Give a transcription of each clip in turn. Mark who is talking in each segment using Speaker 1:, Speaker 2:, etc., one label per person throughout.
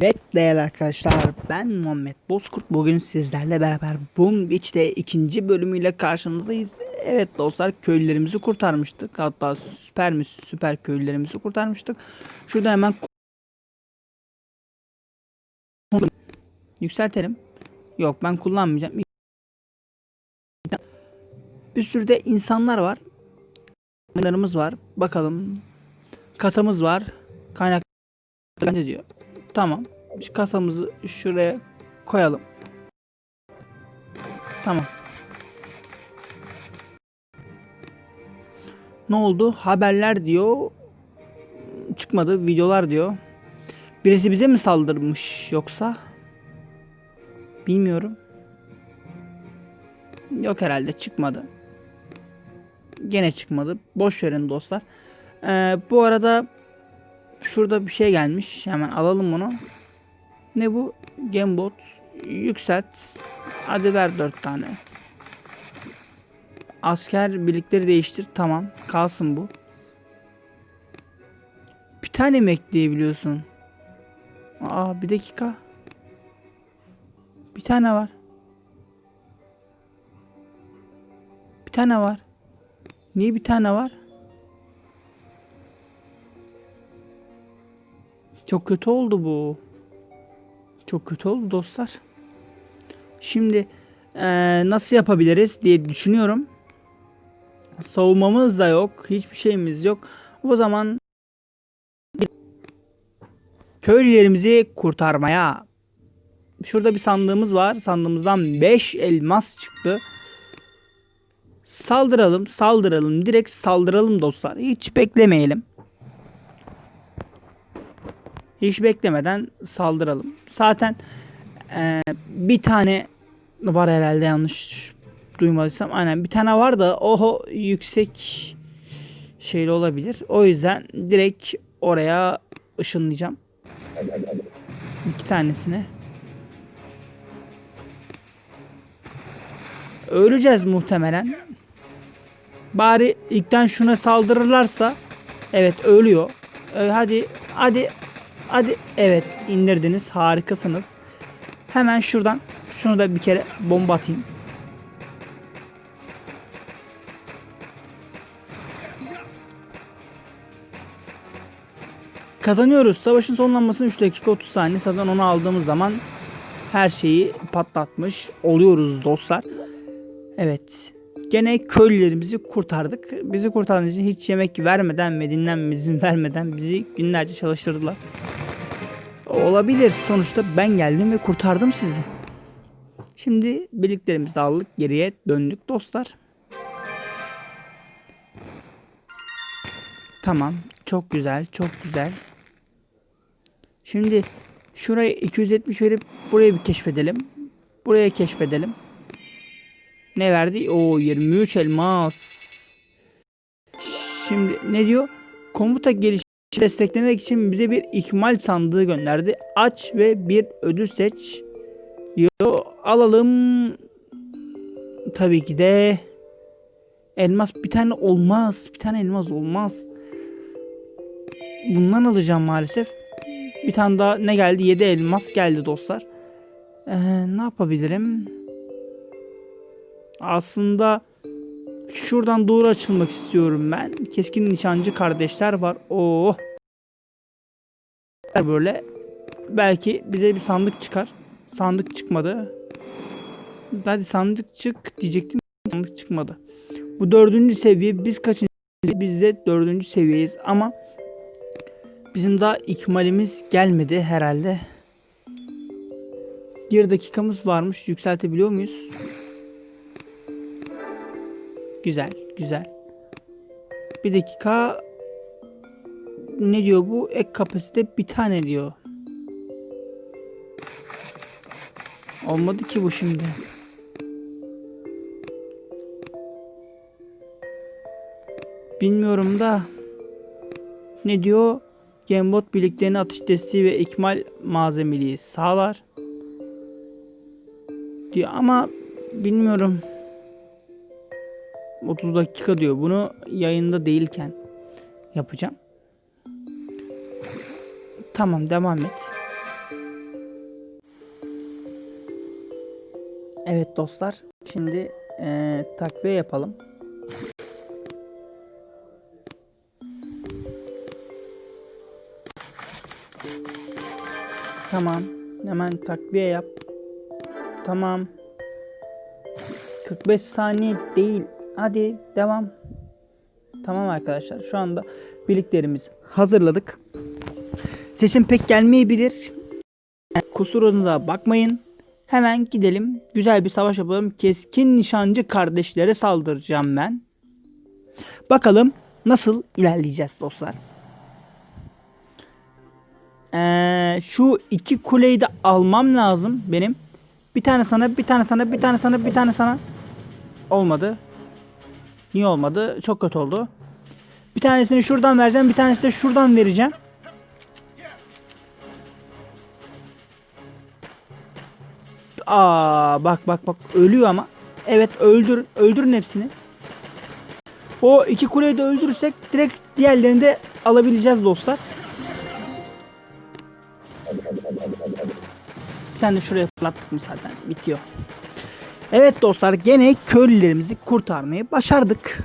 Speaker 1: Değerli arkadaşlar ben Muhammed Bozkurt bugün sizlerle beraber Boom Beach'te ikinci bölümüyle karşınızdayız. Evet dostlar köylülerimizi kurtarmıştık hatta süper mi süper köylülerimizi kurtarmıştık. Şurada hemen yükseltelim. Yok ben kullanmayacağım. Bir sürü de insanlar var. Kaynaklarımız var. Bakalım. Kasamız var. Kaynak diyor? Tamam. Şu kasamızı şuraya koyalım. Tamam. Ne oldu? Haberler diyor. Çıkmadı. Videolar diyor. Birisi bize mi saldırmış yoksa? Bilmiyorum. Yok herhalde çıkmadı. Gene çıkmadı. Boş verin dostlar. Ee, bu arada şurada bir şey gelmiş. Hemen alalım bunu. Ne bu? Gamebot. Yükselt. Hadi ver 4 tane. Asker birlikleri değiştir. Tamam. Kalsın bu. Bir tane mi ekleyebiliyorsun? Aa bir dakika. Bir tane var. Bir tane var. Niye bir tane var? Çok kötü oldu bu. Çok kötü oldu dostlar. Şimdi eee, nasıl yapabiliriz diye düşünüyorum. Savunmamız da yok. Hiçbir şeyimiz yok. O zaman köylülerimizi kurtarmaya. Şurada bir sandığımız var. Sandığımızdan 5 elmas çıktı. Saldıralım, saldıralım. Direkt saldıralım dostlar. Hiç beklemeyelim. Hiç beklemeden saldıralım. Zaten eee, bir tane var herhalde yanlış duymadıysam. Aynen bir tane var da oho yüksek şeyli olabilir. O yüzden direkt oraya ışınlayacağım. İki tanesini. Öleceğiz muhtemelen. Bari ilkten şuna saldırırlarsa evet ölüyor. Ee, hadi hadi hadi evet indirdiniz harikasınız. Hemen şuradan şunu da bir kere bomba atayım. Kazanıyoruz. Savaşın sonlanmasına 3 dakika 30 saniye. Zaten onu aldığımız zaman her şeyi patlatmış oluyoruz dostlar. Evet. Gene köylülerimizi kurtardık. Bizi kurtardığınız için hiç yemek vermeden ve dinlenme izin vermeden bizi günlerce çalıştırdılar. Olabilir. Sonuçta ben geldim ve kurtardım sizi. Şimdi birliklerimizi aldık. Geriye döndük dostlar. Tamam. Çok güzel. Çok güzel. Şimdi şuraya 270 verip burayı bir keşfedelim. Buraya keşfedelim. Ne verdi? O 23 elmas. Şimdi ne diyor? Komuta gelişi desteklemek için bize bir ikmal sandığı gönderdi. Aç ve bir ödül seç diyor. Alalım. Tabii ki de elmas bir tane olmaz. Bir tane elmas olmaz. Bundan alacağım maalesef. Bir tane daha ne geldi? 7 elmas geldi dostlar. Ee, ne yapabilirim? Aslında şuradan doğru açılmak istiyorum ben. Keskin nişancı kardeşler var. Oh. Böyle belki bize bir sandık çıkar. Sandık çıkmadı. Hadi sandık çık diyecektim. Sandık çıkmadı. Bu dördüncü seviye biz kaçıncı? Biz de dördüncü seviyeyiz ama bizim daha ikmalimiz gelmedi herhalde. Bir dakikamız varmış. Yükseltebiliyor muyuz? Güzel, güzel. Bir dakika. Ne diyor bu? Ek kapasite bir tane diyor. Olmadı ki bu şimdi. Bilmiyorum da. Ne diyor? Gamebot birliklerini atış desteği ve ikmal malzemeliği sağlar. Diyor ama bilmiyorum. 30 dakika diyor. Bunu yayında değilken yapacağım. Tamam devam et. Evet dostlar. Şimdi ee, takviye yapalım. Tamam. Hemen takviye yap. Tamam. 45 saniye değil. Hadi devam. Tamam arkadaşlar. Şu anda birliklerimizi hazırladık. Sesim pek gelmeyebilir. Kusurunuza bakmayın. Hemen gidelim. Güzel bir savaş yapalım. Keskin nişancı kardeşlere saldıracağım ben. Bakalım nasıl ilerleyeceğiz dostlar. Ee, şu iki kuleyi de almam lazım benim. Bir tane sana, bir tane sana, bir tane sana, bir tane sana. Olmadı. Niye olmadı? Çok kötü oldu. Bir tanesini şuradan vereceğim, bir tanesini de şuradan vereceğim. Aa bak bak bak ölüyor ama. Evet öldür öldürün hepsini. O iki kuleyi de öldürürsek direkt diğerlerini de alabileceğiz dostlar. Sen de şuraya fırlattık mı zaten bitiyor. Evet dostlar gene köylülerimizi kurtarmayı başardık.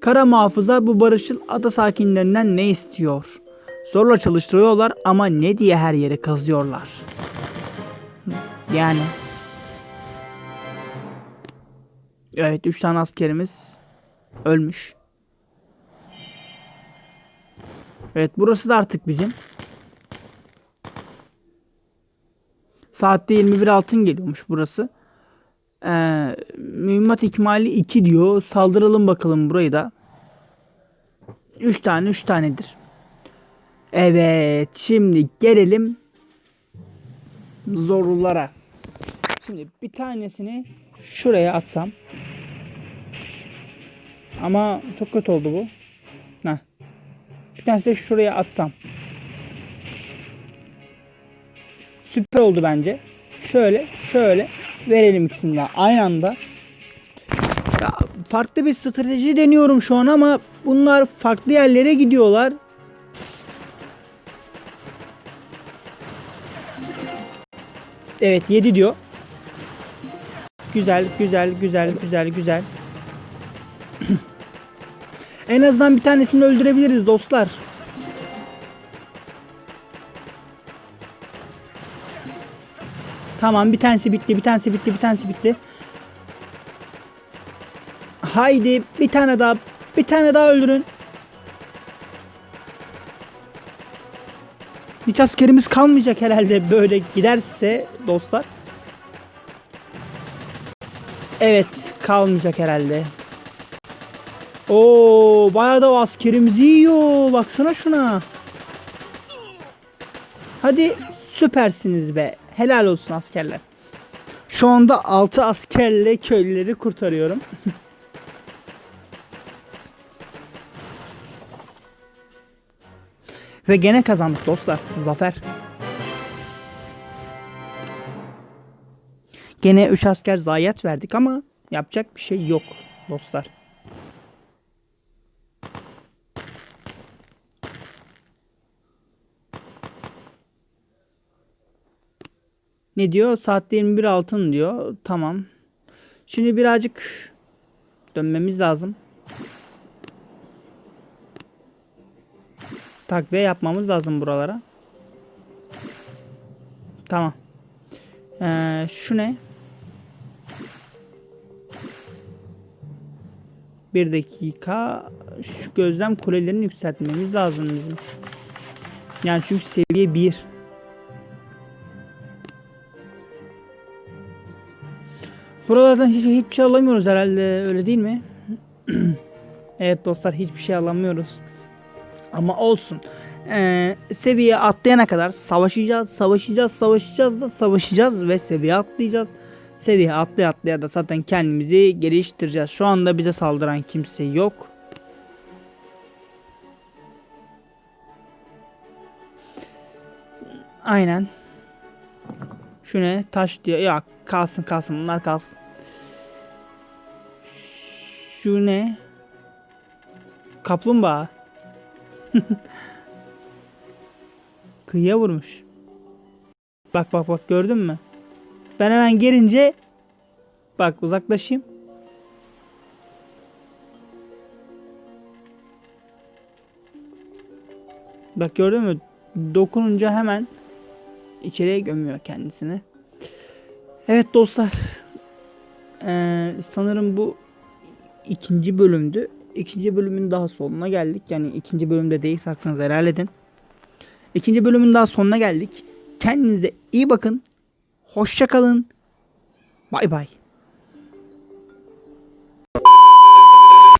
Speaker 1: Kara muhafızlar bu barışçıl ada sakinlerinden ne istiyor? Zorla çalıştırıyorlar ama ne diye her yere kazıyorlar. Yani. Evet 3 tane askerimiz ölmüş. Evet burası da artık bizim. Saatte 21 altın geliyormuş burası. Ee, mühimmat ikmali 2 diyor. Saldıralım bakalım burayı da. 3 tane 3 tanedir. Evet şimdi gelelim zorlulara. Şimdi bir tanesini şuraya atsam. Ama çok kötü oldu bu. Heh. Bir tanesi de şuraya atsam. Süper oldu bence. Şöyle şöyle verelim ikisini de aynı anda. Ya, farklı bir strateji deniyorum şu an ama bunlar farklı yerlere gidiyorlar. Evet 7 diyor. Güzel güzel güzel güzel güzel. en azından bir tanesini öldürebiliriz dostlar. Tamam bir tanesi bitti bir tanesi bitti bir tanesi bitti. Haydi bir tane daha bir tane daha öldürün. Hiç askerimiz kalmayacak herhalde böyle giderse dostlar. Evet kalmayacak herhalde. Oo bayağı da askerimizi yiyor. Baksana şuna. Hadi süpersiniz be. Helal olsun askerler. Şu anda 6 askerle köylüleri kurtarıyorum. Ve gene kazandık dostlar. Zafer. Gene 3 asker zayiat verdik ama yapacak bir şey yok dostlar. Ne diyor? Saatte 21 altın diyor. Tamam. Şimdi birazcık dönmemiz lazım. Takviye yapmamız lazım buralara. Tamam. Ee, şu ne? Bir dakika. Şu gözlem kulelerini yükseltmemiz lazım bizim. Yani çünkü seviye 1. Buralardan hiç, hiçbir şey alamıyoruz herhalde öyle değil mi? evet dostlar hiçbir şey alamıyoruz. Ama olsun. Ee, seviye atlayana kadar savaşacağız, savaşacağız, savaşacağız da savaşacağız ve seviye atlayacağız. Seviye atlaya atlaya da zaten kendimizi geliştireceğiz. Şu anda bize saldıran kimse yok. Aynen. Şu? Taş diyor. Ya kalsın kalsın bunlar kalsın. Şu ne? Kaplumbağa. Kıyıya vurmuş. Bak bak bak gördün mü? Ben hemen gelince bak uzaklaşayım. Bak gördün mü? Dokununca hemen içeriye gömüyor kendisini. Evet dostlar. Ee, sanırım bu ikinci bölümdü. İkinci bölümün daha sonuna geldik. Yani ikinci bölümde değil hakkınızı helal edin. İkinci bölümün daha sonuna geldik. Kendinize iyi bakın. Hoşça kalın. Bay bay.